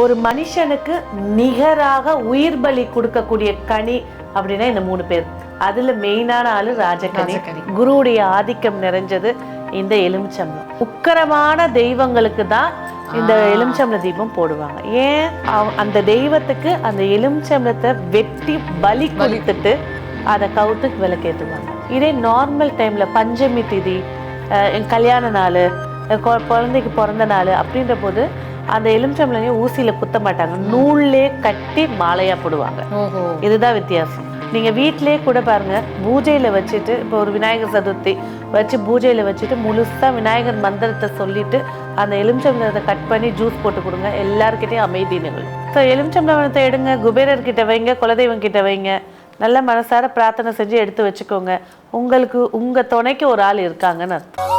ஒரு மனுஷனுக்கு நிகராக உயிர் பலி கொடுக்கக்கூடிய கனி அப்படின்னா இந்த மூணு பேர் அதுல மெயினான ஆளு ராஜகனி. குருவுடைய ஆதிக்கம் நிறைஞ்சது இந்த எலுமிச்சம்பளம் உக்கரமான தெய்வங்களுக்கு தான் இந்த. எலுமிச்சம்பள தீபம் போடுவாங்க ஏன் அந்த தெய்வத்துக்கு அந்த எலுமிச்சம்பளத்தை வெட்டி பலி. கொடுத்துட்டு அதை கவுத்துக்கு விளக்கேற்றுவாங்க இதே நார்மல் டைம்ல பஞ்சமி திதி கல்யாண நாள் குழந்தைக்கு பிறந்த நாள் அப்படின்ற போது அந்த எலுமிச்சம்பளையும் ஊசியில குத்த மாட்டாங்க? நூல்லே கட்டி மாலையா போடுவாங்க. இதுதான் வித்தியாசம். நீங்க வீட்டிலேயே கூட பாருங்க பூஜையில வச்சுட்டு இப்போ ஒரு விநாயகர் சதுர்த்தி வச்சு பூஜையில வச்சுட்டு முழுசா விநாயகர் மந்திரத்தை சொல்லிட்டு அந்த எலுமிச்சம்பழத்தை கட் பண்ணி ஜூஸ் போட்டு கொடுங்க. எல்லாருக்கிட்டையும் அமைதி நிகழும். ஸோ எலுமிச்சம்பழத்தை எடுங்க குபேரர்கிட்ட வைங்க குலதெய்வம் கிட்ட வைங்க. நல்ல மனசார பிரார்த்தனை செஞ்சு எடுத்து வச்சுக்கோங்க. உங்களுக்கு உங்க துணைக்கு ஒரு ஆள் இருக்காங்கன்னு அர்த்தம்.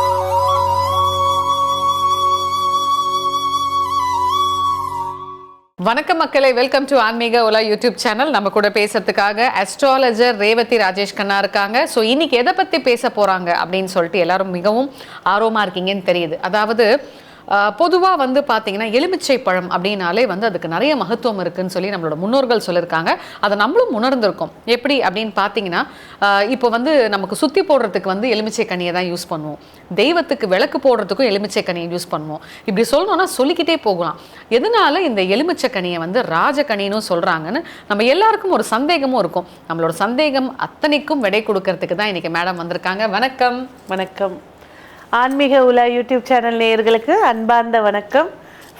வணக்கம் மக்களை வெல்கம் டு ஆன்மீக உலா யூடியூப் சேனல். நம்ம கூட பேசுறதுக்காக அஸ்ட்ராலஜர் ரேவதி ராஜேஷ் கண்ணா இருக்காங்க. ஸோ இன்னைக்கு எதை பற்றி பேச போறாங்க அப்படின்னு சொல்லிட்டு எல்லாரும் மிகவும் ஆர்வமாக இருக்கீங்கன்னு தெரியுது. அதாவது பொதுவாக வந்து பார்த்தீங்கன்னா எலுமிச்சை பழம் அப்படின்னாலே வந்து அதுக்கு நிறைய மகத்துவம் இருக்குதுன்னு சொல்லி நம்மளோட முன்னோர்கள் சொல்லியிருக்காங்க. அதை நம்மளும் உணர்ந்திருக்கோம். எப்படி அப்படின்னு பார்த்தீங்கன்னா இப்போ வந்து நமக்கு சுற்றி போடுறதுக்கு வந்து எலுமிச்சை கனியை தான் யூஸ் பண்ணுவோம். தெய்வத்துக்கு விளக்கு போடுறதுக்கும் எலுமிச்சை கனியை யூஸ் பண்ணுவோம். இப்படி சொல்லணும்னா சொல்லிக்கிட்டே போகலாம். எதனால இந்த எலுமிச்சை கனியை வந்து ராஜகனின்னு சொல்கிறாங்கன்னு நம்ம எல்லாருக்கும் ஒரு சந்தேகமும் இருக்கும். நம்மளோட சந்தேகம் அத்தனைக்கும் விடை கொடுக்கறதுக்கு தான் இன்றைக்கி மேடம் வந்திருக்காங்க. வணக்கம். வணக்கம். ஆன்மீக உலா யூடியூப் சேனல் நேயர்களுக்கு அன்பார்ந்த வணக்கம்.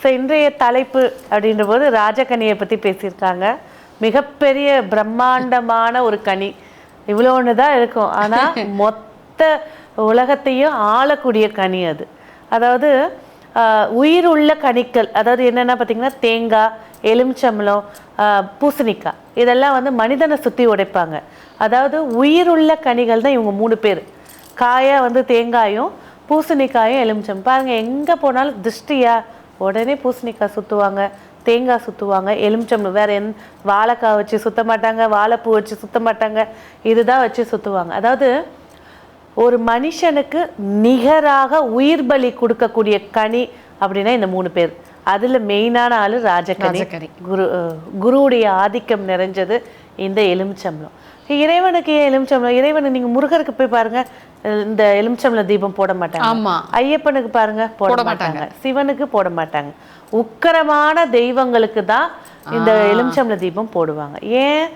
ஸோ இன்றைய தலைப்பு அப்படின்ற போது ராஜகனியை பற்றி பேசியிருக்காங்க. மிகப்பெரிய பிரம்மாண்டமான ஒரு கனி. இவ்வளோ ஒன்று தான் இருக்கும். ஆனால் மொத்த உலகத்தையும் ஆளக்கூடிய கனி அது. அதாவது உயிர் உள்ள கனிக்கள். அதாவது என்னென்ன பார்த்தீங்கன்னா தேங்காய் எலுமிச்சம்பழம் ஆஹ், பூசணிக்காய். இதெல்லாம் வந்து மனிதனை சுற்றி உடைப்பாங்க. அதாவது உயிருள்ள கனிகள் தான் இவங்க மூணு பேர். காயா வந்து தேங்காயும் பூசணிக்காயும் எலுமிச்சம். பாருங்க எங்க போனாலும் திருஷ்டியா உடனே பூசணிக்காய் சுத்துவாங்க தேங்காய் சுத்துவாங்க எலுமிச்சம் வேற எந் வாழைக்காய் வச்சு சுத்த மாட்டாங்க வாழைப்பூ வச்சு சுத்த மாட்டாங்க இதுதான் வச்சு சுத்துவாங்க. அதாவது ஒரு மனுஷனுக்கு நிகராக உயிர் பலி கொடுக்கக்கூடிய கனி அப்படின்னா இந்த மூணு பேர். அதுல மெயினான ஆளு ராஜகனி. குரு குருவுடைய ஆதிக்கம் நிறைஞ்சது இந்த எலுமிச்சம்பளம் இறைவனுக்கு ஏன் எலுமிச்சம்பளம் இறைவனுக்கு நீங்க முருகருக்கு போய் பாருங்க அஹ் இந்த எலுமிச்சம்பள தீபம் போட மாட்டாங்க. ஆமா. ஐயப்பனுக்கு பாருங்க போட மாட்டாங்க. சிவனுக்கு போட மாட்டாங்க. உக்கரமான தெய்வங்களுக்கு தான் இந்த எலுமிச்சம்பள தீபம் போடுவாங்க. ஏன்?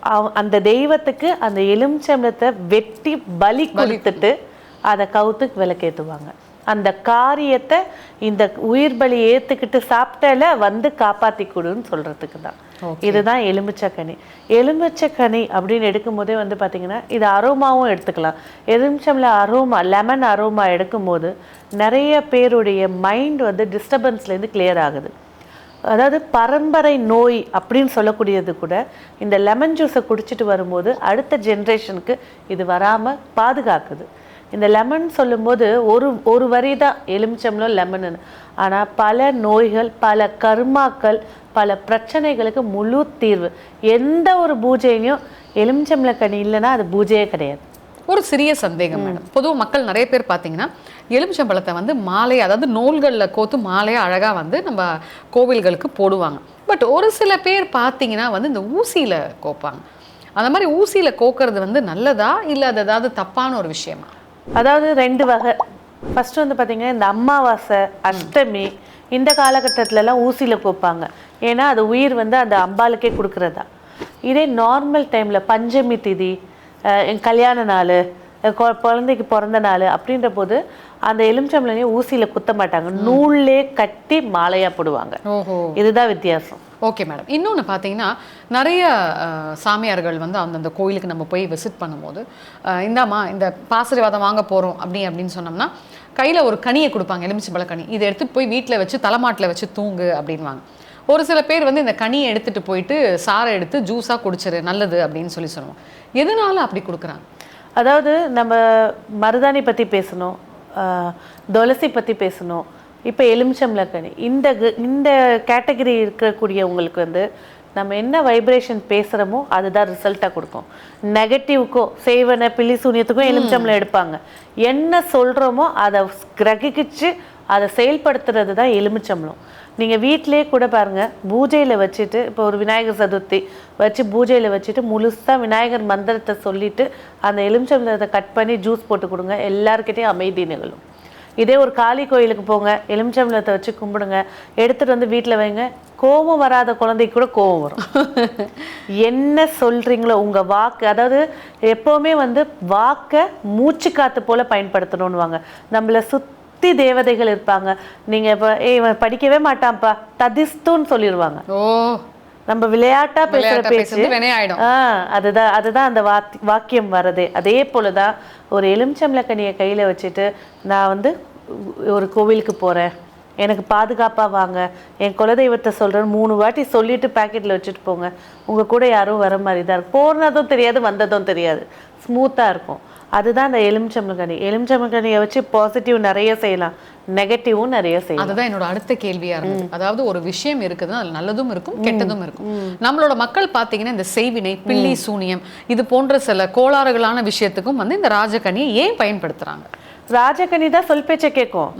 அவ- அந்த தெய்வத்துக்கு அந்த எலுமிச்சம்பளத்தை வெட்டி பலி கொடுத்துட்டு அதை கவுத்துக்கு விளக்கேத்துவாங்க. அந்த காரியத்தை இந்த உயிர் பலி ஏத்துக்கிட்டு சாப்பிட்டால வந்து காப்பாத்தி கொடுன்னு சொல்றதுக்கு தான். இதுதான் எலுமிச்சக்கனி எலுமிச்சக்கனி அப்படின்னு எடுக்கும்போதே வந்து பார்த்திங்கன்னா இது அரோமாவும் எடுத்துக்கலாம். எலுமிச்சம்ல அரோமா லெமன் அரோமா எடுக்கும்போது நிறைய பேருடைய மைண்ட் வந்து டிஸ்டர்பன்ஸ்லேருந்து கிளியர் ஆகுது. அதாவது பரம்பரை நோய் அப்படின்னு சொல்லக்கூடியது கூட இந்த லெமன் ஜூஸை குடிச்சிட்டு வரும்போது அடுத்த ஜென்ரேஷனுக்கு இது வராமல் பாதுகாக்குது. இந்த லெமன் சொல்லும்போது ஒரு ஒரு வரி தான் எலுமிச்சம்பளம் லெமன் ஆனா பல நோய்கள் பல கர்மாக்கள் பல பிரச்சனைகளுக்கு முழு தீர்வு. எந்த ஒரு பூஜையிலையும் எலுமிச்சம்பளக்கனி இல்லைன்னா அது பூஜையே கிடையாது. ஒரு சிறிய சந்தேகம் மேடம். பொதுவாக மக்கள் நிறைய பேர் பார்த்தீங்கன்னா எலுமிச்சம்பழத்தை வந்து மாலை அதாவது நூல்களில் கோத்து மாலையாக அழகாக வந்து நம்ம கோவில்களுக்கு போடுவாங்க. பட் ஒரு சில பேர் பார்த்தீங்கன்னா வந்து இந்த ஊசியில் கோப்பாங்க. அந்த மாதிரி ஊசியில் கோக்கிறது வந்து நல்லதா இல்லை அது ஏதாவது தப்பான ஒரு விஷயமா? அதாவது ரெண்டு வகை. ஃபர்ஸ்ட் வந்து பார்த்தீங்கன்னா இந்த அமாவாசை அஷ்டமி இந்த காலகட்டத்துல எல்லாம் ஊசியில் கோப்பாங்க ஏன்னா அது உயிர் வந்து அந்த அம்பாளுக்கே கொடுக்குறதா. இதே நார்மல் டைமில் பஞ்சமி திதி கல்யாண நாள் குழந்தைக்கு பிறந்த நாள் அப்படின்ற போது அந்த எலுமிச்சம்பளையும் ஊசியில் குத்த மாட்டாங்க நூல்லே கட்டி மாலையாக போடுவாங்க. இதுதான் வித்தியாசம். ஓகே மேடம் இன்னொன்று பார்த்தீங்கன்னா நிறைய சாமியார்கள் வந்து அந்தந்த கோயிலுக்கு நம்ம போய் விசிட் பண்ணும்போது இந்தாம்மா இந்த பாசிரிவாதம் வாங்க போகிறோம் அப்படி அப்படின்னு சொன்னோம்னா கையில் ஒரு கனியை கொடுப்பாங்க எலுமிச்சம்பழ கனி. இதை எடுத்து போய் வீட்டில் வச்சு தலைமாட்டில் வச்சு தூங்கு அப்படின்வாங்க ஒரு சில பேர் வந்து இந்த கனியை எடுத்துகிட்டு போயிட்டு சாரை எடுத்து ஜூஸாக குடிச்சிரு நல்லது அப்படின்னு சொல்லி சொல்லுவோம். எதனால் அப்படி கொடுக்குறாங்க? அதாவது நம்ம மருதாணி பற்றி பேசணும் துளசி பற்றி பேசணும் இப்போ எலுமிச்சம்பளக்கனி இந்த இந்த கேட்டகரி இருக்கக்கூடியவங்களுக்கு வந்து நம்ம என்ன வைப்ரேஷன் பேசுகிறோமோ அதுதான் ரிசல்ட்டாக கொடுக்கும். நெகட்டிவ்க்கோ செய்வன பில்லி சூனியத்துக்கும் எலுமிச்சம்பளம் எடுப்பாங்க. என்ன சொல்கிறோமோ அதை கிரகிச்சு அதை செயல்படுத்துறது தான் எலுமிச்சம்பளம் நீங்க வீட்டிலேயே கூட பாருங்க பூஜையில வச்சுட்டு இப்போ ஒரு விநாயகர் சதுர்த்தி வச்சு பூஜையில வச்சுட்டு முழுசா விநாயகர் மந்திரத்தை சொல்லிட்டு அந்த எலுமிச்சம்பழத்தை கட் பண்ணி ஜூஸ் போட்டு கொடுங்க. எல்லாருக்கிட்டையும் அமைதி நிகழும். இதே ஒரு காளி கோயிலுக்கு போங்க எலுமிச்சம்பழத்தை வச்சு கும்பிடுங்க எடுத்துட்டு வந்து வீட்ல வைங்க. கோபம் வராத குழந்தைக்கு கூட கோபம் வரும். என்ன சொல்றீங்களோ உங்க வாக்கு அதாவது எப்பவுமே வந்து வாக்க மூச்சு காத்து போல பயன்படுத்தணும்னுவாங்க. நம்மள சுத்தி தேவதைகள் இருப்பாங்க. நீங்க இப்ப படிக்கவே மாட்டான்ப்பா ததிஸ்துன்னு சொல்லிடுவாங்க. ஓ. நம்ம விளையாட்டா பேசுற பேச்சு. அதுதான் அதுதான் அந்த வாக் வாக்கியம் வரதே அதே போலதான் ஒரு எலுமிச்சம்பளக்கனியை கையில வச்சுட்டு நான் வந்து ஒரு கோவிலுக்கு போறேன். எனக்கு பாதுகாப்பா வாங்க. என் குலதெய்வத்தை சொல்றேன் மூணு வாட்டி சொல்லிட்டு பாக்கெட்ல வச்சுட்டு போங்க. உங்க கூட யாரும் வர மாதிரி தான் இருக்கும். போனதும் தெரியாது வந்ததும் தெரியாது. ஸ்மூத்தா இருக்கும். அதுதான் அந்த எலுமிச்சம்பளக்கனி எலுமிச்சம்பளக்கனியை வச்சு பாசிட்டிவ் நிறைய செய்யலாம். நெகட்டிவும் நிறைய செய்யலாம். அதுதான் என்னோட அடுத்த கேள்வியா இருந்தது. அதாவது ஒரு விஷயம் இருக்குதுன்னா அதுல நல்லதும் இருக்கும் கெட்டதும் இருக்கும். நம்மளோட மக்கள் பாத்தீங்கன்னா இந்த செய்வினை பில்லி சூனியம் இது போன்ற சில கோளாறுகளான விஷயத்துக்கும் வந்து இந்த ராஜகனியை ஏன் பயன்படுத்துறாங்க? ராஜகனி தான் சொல் பேச்சை கேட்கும்.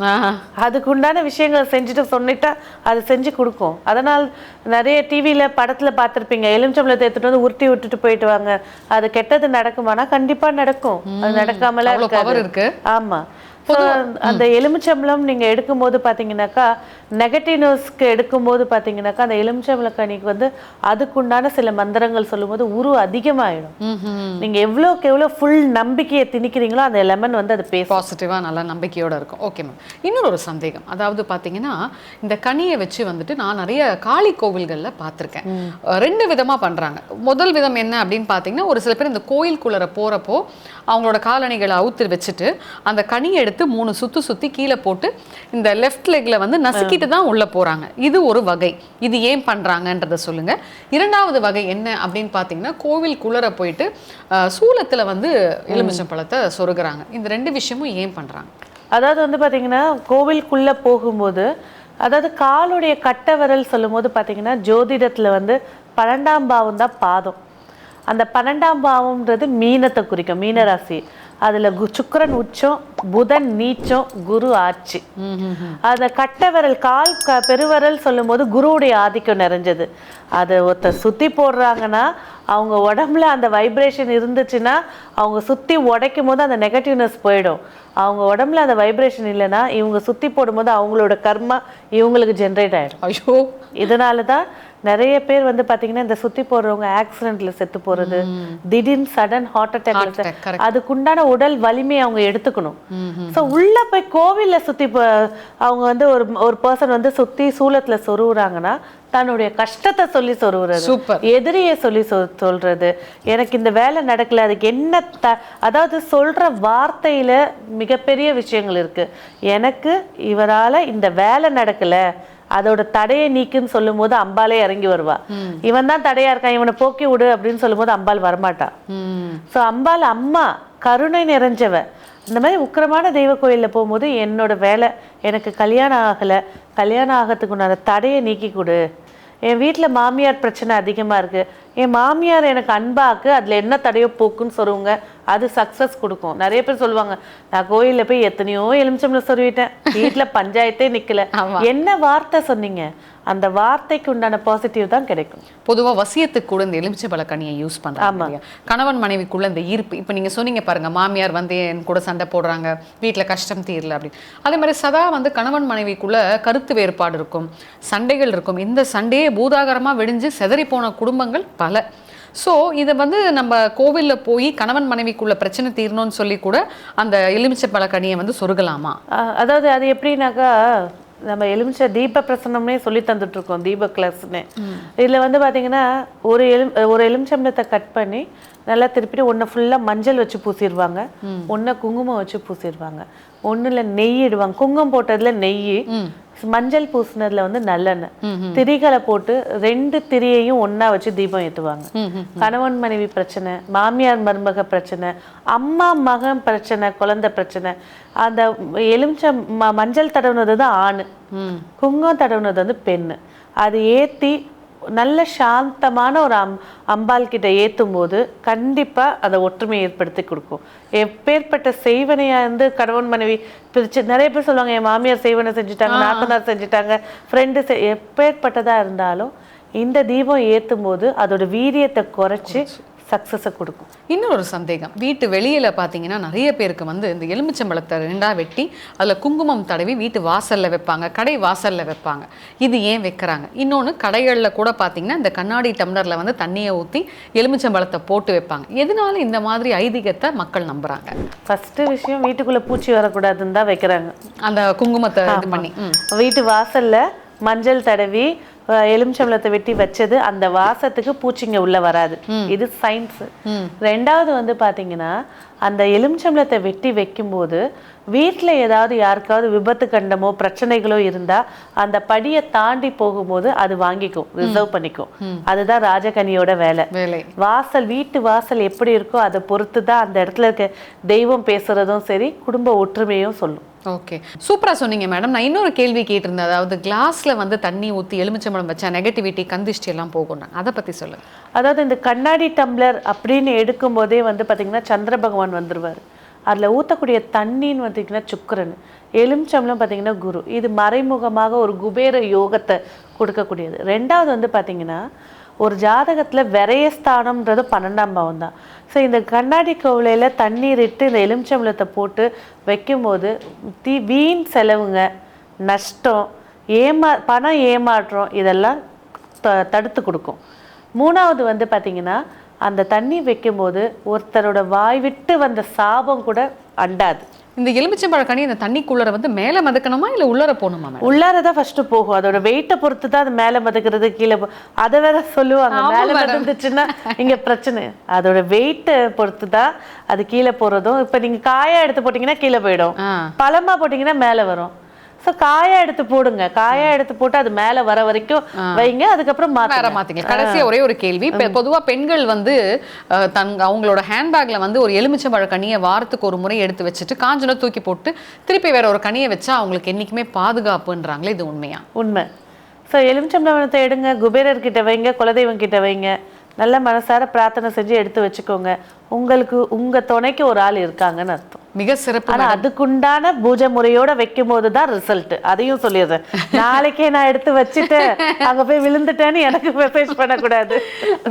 அதுக்கு உண்டான விஷயங்களை செஞ்சுட்டு சொன்னிட்டா அது செஞ்சு கொடுக்கும். அதனால் நிறைய டிவியில படத்துல பார்த்திருப்பீங்க. எலுமிச்சம்பளத்தை எடுத்துட்டு வந்து உருட்டி விட்டுட்டு போயிட்டு வாங்க. அது கெட்டது நடக்குமானா கண்டிப்பா நடக்கும். அது நடக்காமலாம் இருக்கு. ஆமா. So, அந்த எலுமிச்சம்பளம் நீங்க எடுக்கும்போது பாத்தீங்கன்னாக்கா நெகட்டிவ்னஸ்க்கு எடுக்கும்போது பாத்தீங்கன்னாக்கா அந்த எலுமிச்சம்பளக்கனிக்கு வந்து அதுக்குண்டான சில மந்திரங்கள் சொல்லும்போது உரு அதிகமாயிடும். நீங்க எவ்வளவுக்கு எவ்வளவு ஃபுல் நம்பிக்கையை திணிக்கிறீங்களோ அந்த லெமன் வந்து அது பேசும். பாசிட்டிவா நல்லா நம்பிக்கையோட இருக்கும். ஓகே மேம் இன்னொரு ஒரு சந்தேகம். அதாவது பாத்தீங்கன்னா இந்த கனியை வச்சு வந்துட்டு நான் நிறைய காளி கோவில்கள்ல பார்த்திருக்கேன் ரெண்டு விதமா பண்றாங்க. முதல் விதம் என்ன அப்படின்னு பாத்தீங்கன்னா ஒரு சில பேர் இந்த கோயிலுக்குள்ளர போறப்போ அவங்களோட காலணிகளை அவுத்து வச்சுட்டு அந்த கனியை எடுத்து மூணு சுத்து சுத்தி கீழே போட்டு இந்த லெஃப்ட் லெக்ல வந்து நசுக்கிட்டு தான் உள்ள போறாங்க. இது ஒரு வகை. இது ஏன் பண்றாங்கன்றத சொல்லுங்க. இரண்டாவது வகை என்ன அப்படின்னு பாத்தீங்கன்னா கோவிலுக்குள்ளர போயிட்டு அஹ், சூலத்துல வந்து எலுமிச்சம் பழத்தை சொருகுறாங்க. இந்த ரெண்டு விஷயமும் ஏன் பண்றாங்க? அதாவது வந்து பாத்தீங்கன்னா கோவிலுக்குள்ள போகும்போது அதாவது காலுடைய கட்டை விரல் சொல்லும்போது பாத்தீங்கன்னா ஜோதிடத்துல வந்து பன்னெண்டாம் பாவம் தான் பாதம். அந்த பன்னெண்டாம் பாவம்ன்றது மீனத்தை குறிக்கும் மீனராசி. அதுல சுக்கிரன் உச்சம் புதன் நீச்சம் குரு ஆட்சி. அந்த கட்டை விரல் கால் க பெருவிரல் சொல்லும்போது குருவுடைய ஆதிக்கம் நிறைஞ்சது. அதை ஒருத்தர் சுத்தி போடுறாங்கன்னா அவங்க உடம்புல அந்த வைப்ரேஷன் இருந்துச்சுன்னா அவங்க சுத்தி உடைக்கும் போது அந்த நெகட்டிவ்னஸ் போயிடும். அவங்க உடம்புல அந்த வைப்ரேஷன் இல்லைன்னா இவங்க சுத்தி போடும்போது அவங்களோட கர்மா இவங்களுக்கு ஜென்ரேட் ஆயிடும். ஐயோ. இதனால தான் நிறைய பேர் வந்து பாத்தீங்கன்னா இந்த சுத்தி போடுறவங்க ஆக்சிடென்ட்ல செத்து போறது திடீர்னு சடன் ஹார்ட் அட்டாக். அதுக்குண்டான உடல் வலிமையை அவங்க எடுத்துக்கணும் சோ உள்ள போய் கோவில்ல சுத்தி அவங்க வந்து ஒரு ஒரு பர்சன் வந்து சுத்தி சூலத்துல சொருகுறாங்கன்னா தன்னுடைய கஷ்டத்தை சொல்லி Super. எதிரியை சொல்லி சொல் சொல்றது எனக்கு இந்த வேலை நடக்கல அதுக்கு என்ன த அதாவது சொல்ற வார்த்தையில மிகப்பெரிய விஷயங்கள் இருக்கு எனக்கு இவரால இந்த வேலை நடக்கல அதோட தடையை நீக்குன்னு சொல்லும்போது அம்பாலே இறங்கி வருவா. இவன் தான் தடையா இருக்கான் இவனை போக்கி விடு அப்படின்னு சொல்லும்போது அம்பாள் வரமாட்டா. ம். ஸோ அம்பாள் அம்மா கருணை நிறைஞ்சவ. இந்த மாதிரி உக்கிரமான தெய்வ கோயில்ல போகும்போது என்னோட வேலை எனக்கு கல்யாணம் ஆகலை கல்யாணம் ஆகிறதுக்கு உண்டான தடையை நீக்கி கொடு. என் வீட்ல மாமியார் பிரச்சனை அதிகமா இருக்கு. என் மாமியார் எனக்கு அன்பாக்கு அதுல என்ன தடையோ போக்குன்னு சொல்லுவாங்க அது சக்சஸ் கொடுக்கும். நிறைய பேர் சொல்லுவாங்க நான் கோயில்ல போய் எத்தனையோ எலுமிச்சம்பளம் சொருவிட்டேன். வீட்ல பஞ்சாயத்தே நிக்கல. ஆமா. என்ன வார்த்தை சொன்னீங்க? அந்த வார்த்தைக்கு உண்டான பாசிட்டிவ் தான் கிடைக்கும். பொதுவா வசியத்துக்கு கூட இந்த எலுமிச்சை பழக்கனியை யூஸ் இல்லையா? கணவன் மனைவிக்குள்ள இந்த ஈர்ப்பு. இப்போ நீங்க சொன்னீங்க பாருங்க மாமியார் வந்து என் கூட சண்டை போடுறாங்க வீட்ல கஷ்டம் தீரல அப்படின்னு. அதே மாதிரி சதா வந்து கணவன் மனைவிக்குள்ள கருத்து வேறுபாடு இருக்கும் சண்டைகள் இருக்கும். இந்த சண்டையே பூதாகரமா வெடிஞ்சு செதறி போன குடும்பங்கள் பல. ஸோ இதை வந்து நம்ம கோவில்ல போய் கணவன் மனைவிக்குள்ள பிரச்சனை தீரணும்னு சொல்லி கூட அந்த எலுமிச்சை பழக்கனியை வந்து சொருகலாமா? அதாவது அது எப்படின்னாக்கா நம்ம எலுமிச்சை தீப பிரசன்னம்னே சொல்லி தந்துட்டு இருக்கோம் தீப கிளாஸ்னு. இதுல வந்து பாத்தீங்கன்னா ஒரு எலும் ஒரு எலுமிச்சம்பழத்தை கட் பண்ணி நல்லா திருப்பிட்டு ஒன்றை ஃபுல்லாக மஞ்சள் வச்சு பூசிடுவாங்க ஒன்றை குங்குமம் வச்சு பூசிடுவாங்க ஒண்ணுல நெய் இடுவாங்க. குங்குமம் போட்டதுல நெய் மஞ்சள் பூசினதுல வந்து நல்லெண்ணெய். திரிகளை போட்டு ரெண்டு திரியையும் ஒண்ணா வச்சு தீபம் ஏத்துவாங்க. கணவன் மனைவி பிரச்சனை மாமியார் மருமக பிரச்சனை அம்மா மகன் பிரச்சனை குழந்தை பிரச்சனை. அந்த எலுமிச்சம் ம- மஞ்சள் தடவுனது தான் ஆணு. குங்குமம் தடவுனது வந்து பெண்ணு. அது ஏத்தி நல்ல சாந்தமான ஒரு அம் அம்பாள் கிட்ட ஏற்றும் போது கண்டிப்பாக அதை ஒற்றுமையை ஏற்படுத்தி கொடுக்கும். எப்பேற்பட்ட செய்வனையா இருந்து கணவன் மனைவி பிரிச்சு நிறைய பேர் சொல்லுவாங்க என் மாமியார் செய்வனை செஞ்சுட்டாங்க நாத்தனார் செஞ்சுட்டாங்க ஃப்ரெண்டு எப்பேற்பட்டதா இருந்தாலும் இந்த தீபம் ஏற்றும் போது அதோட வீரியத்தை குறைச்சி. சக்ஸஸை கொடுக்கும். இன்னொரு சந்தேகம். வீட்டு வெளியில பாத்தீங்கன்னா நிறைய பேருக்கு வந்து இந்த எலுமிச்சம்பழத்தை ரெண்டா வெட்டி அதுல குங்குமம் தடவி வீட்டு வாசல்ல வைப்பாங்க கடை வாசல்ல வைப்பாங்க. இது ஏன் வைக்கிறாங்க? இன்னொன்னு கடைகள்ல கூட பாத்தீங்கன்னா இந்த கண்ணாடி டம்ளர்ல வந்து தண்ணியை ஊத்தி எலுமிச்சம்பழத்தை போட்டு வைப்பாங்க. எதனால இந்த மாதிரி ஐதீகத்தை மக்கள் நம்புறாங்க? ஃபர்ஸ்ட் விஷயம் வீட்டுக்குள்ள பூச்சி வரக்கூடாதுன்னு தான் வைக்கிறாங்க. அந்த குங்குமத்தை இது பண்ணி. வீட்டு வாசல்ல மஞ்சள் தடவி அஹ், எலுமிச்சம்பழத்தை வெட்டி வச்சது அந்த வாசத்துக்கு பூச்சிங்க உள்ள வராது. இது சயின்ஸ் ரெண்டாவது வந்து பாத்தீங்கன்னா அந்த எலுமிச்சம்பழத்தை வெட்டி வைக்கும்போது வீட்ல ஏதாவது யாருக்காவது விபத்து கண்டமோ பிரச்சனைகளோ இருந்தா அந்த படியை தாண்டி போகும்போது அது வாங்கிக்கும் ரிசர்வ் பண்ணிக்கும். அதுதான் ராஜகனியோட வேலை. வாசல் வீட்டு வாசல் எப்படி இருக்கோ அதை பொறுத்து தான் அந்த இடத்துல இருக்க தெய்வம் பேசுறதும் சரி குடும்ப ஒற்றுமையும் சொல்லும். ஓகே சூப்பரா சொன்னீங்க மேடம் நான் இன்னொரு கேள்வி கேட்டிருந்தேன். அதாவது கிளாஸ்ல வந்து தண்ணி ஊற்றி எலுமிச்சம்பழம் வச்சா நெகட்டிவிட்டி கந்திஷ்டி எல்லாம் போகும் அதை பத்தி சொல்லுங்கள் அதாவது இந்த கண்ணாடி டம்ளர் அப்படின்னு எடுக்கும் போதே வந்து பாத்தீங்கன்னா சந்திர பகவான் வந்துடுவார் அதில் ஊற்றக்கூடிய தண்ணின்னு பார்த்தீங்கன்னா சுக்கரன். எலுமிச்சம்பழம் பார்த்தீங்கன்னா குரு. இது மறைமுகமாக ஒரு குபேர யோகத்தை கொடுக்கக்கூடியது. ரெண்டாவது வந்து பாத்தீங்கன்னா ஒரு ஜாதகத்துல விரயஸ்தானம்ன்றது பன்னெண்டாம் பாவம் தான் ஸோ இந்த கண்ணாடி கவுளையில தண்ணீர் இட்டு இந்த எலுமிச்சம்பழத்தை போட்டு வைக்கும்போது தி வீண் செலவுங்க நஷ்டம் ஏமா பணம் ஏமாற்றம் இதெல்லாம் த- தடுத்து கொடுக்கும். மூணாவது வந்து பார்த்தீங்கன்னா அந்த தண்ணி வைக்கும்போது ஒருத்தரோட வாய் விட்டு வந்த சாபம் கூட அண்டாது. இந்த எலுமிச்சம்பழ கனி இந்த தண்ணிக்குள்ளர வந்து மேல மதக்கணுமா இல்ல உள்ளர போகணுமா உள்ளார தான் ஃபர்ஸ்ட் போகும். அதோட வெயிட்டை பொறுத்து தான் அது மேலே மதக்கிறது கீழே அதை வேற சொல்லுவாங்க. மேலே. மதந்துச்சுன்னா இங்க பிரச்சனை. அதோட வெயிட்டை பொறுத்து தான் அது கீழே போறதும். இப்போ நீங்க காயா எடுத்து போட்டீங்கன்னா கீழே போயிடும். பழமா போட்டீங்கன்னா மேலே வரும். ஸோ காயா எடுத்து போடுங்க. காயா எடுத்து போட்டு அது மேலே வர வரைக்கும் வைங்க. அதுக்கப்புறம் வேற மாத்துங்க. மாத்தீங்க. கடைசியா ஒரே ஒரு கேள்வி. இப்ப பொதுவா பெண்கள் வந்து தன் அவங்களோட ஹேண்ட்பேக்ல வந்து ஒரு எலுமிச்சம்பழ கனியை வாரத்துக்கு ஒரு முறை எடுத்து வச்சுட்டு காஞ்சன தூக்கி போட்டு திருப்பி வேற ஒரு கனியை வச்சா அவங்களுக்கு என்னைக்குமே பாதுகாப்புன்றாங்களே இது உண்மையா? உண்மை. ஸோ எலுமிச்சம்பழத்தை எடுங்க. குபேரர் கிட்ட வைங்க. குலதெய்வம் கிட்ட வைங்க. நல்ல மனசார பிரார்த்தனை செஞ்சு எடுத்து வச்சுக்கோங்க. உங்களுக்கு உங்க துணைக்கு ஒரு ஆள் இருக்காங்கன்னு அர்த்தம். மிக சிறப்பு ஆனா அதுக்குண்டான பூஜை முறையோட வைக்கும் போது தான் ரிசல்ட் அதையும் சொல்லிடுறேன். நாளைக்கே நான் எடுத்து வச்சுட்டு அங்க போய் விழுந்துட்டேன்னு எனக்கு மெசேஜ் பண்ணக்கூடாது.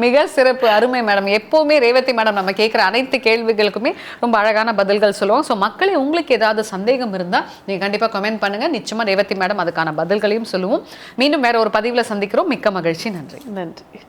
மிக சிறப்பு அருமை மேடம். எப்பவுமே ரேவதி மேடம் நம்ம கேட்குற அனைத்து கேள்விகளுக்குமே ரொம்ப அழகான பதில்கள் சொல்லுவோம். ஸோ மக்களே உங்களுக்கு ஏதாவது சந்தேகம் இருந்தா நீங்க கண்டிப்பா கமெண்ட் பண்ணுங்க. நிச்சயமா ரேவதி மேடம் அதுக்கான பதில்களையும் சொல்லுவோம். மீண்டும் வேற ஒரு பதிவுல சந்திக்கிறோம். மிக்க மகிழ்ச்சி. நன்றி. நன்றி.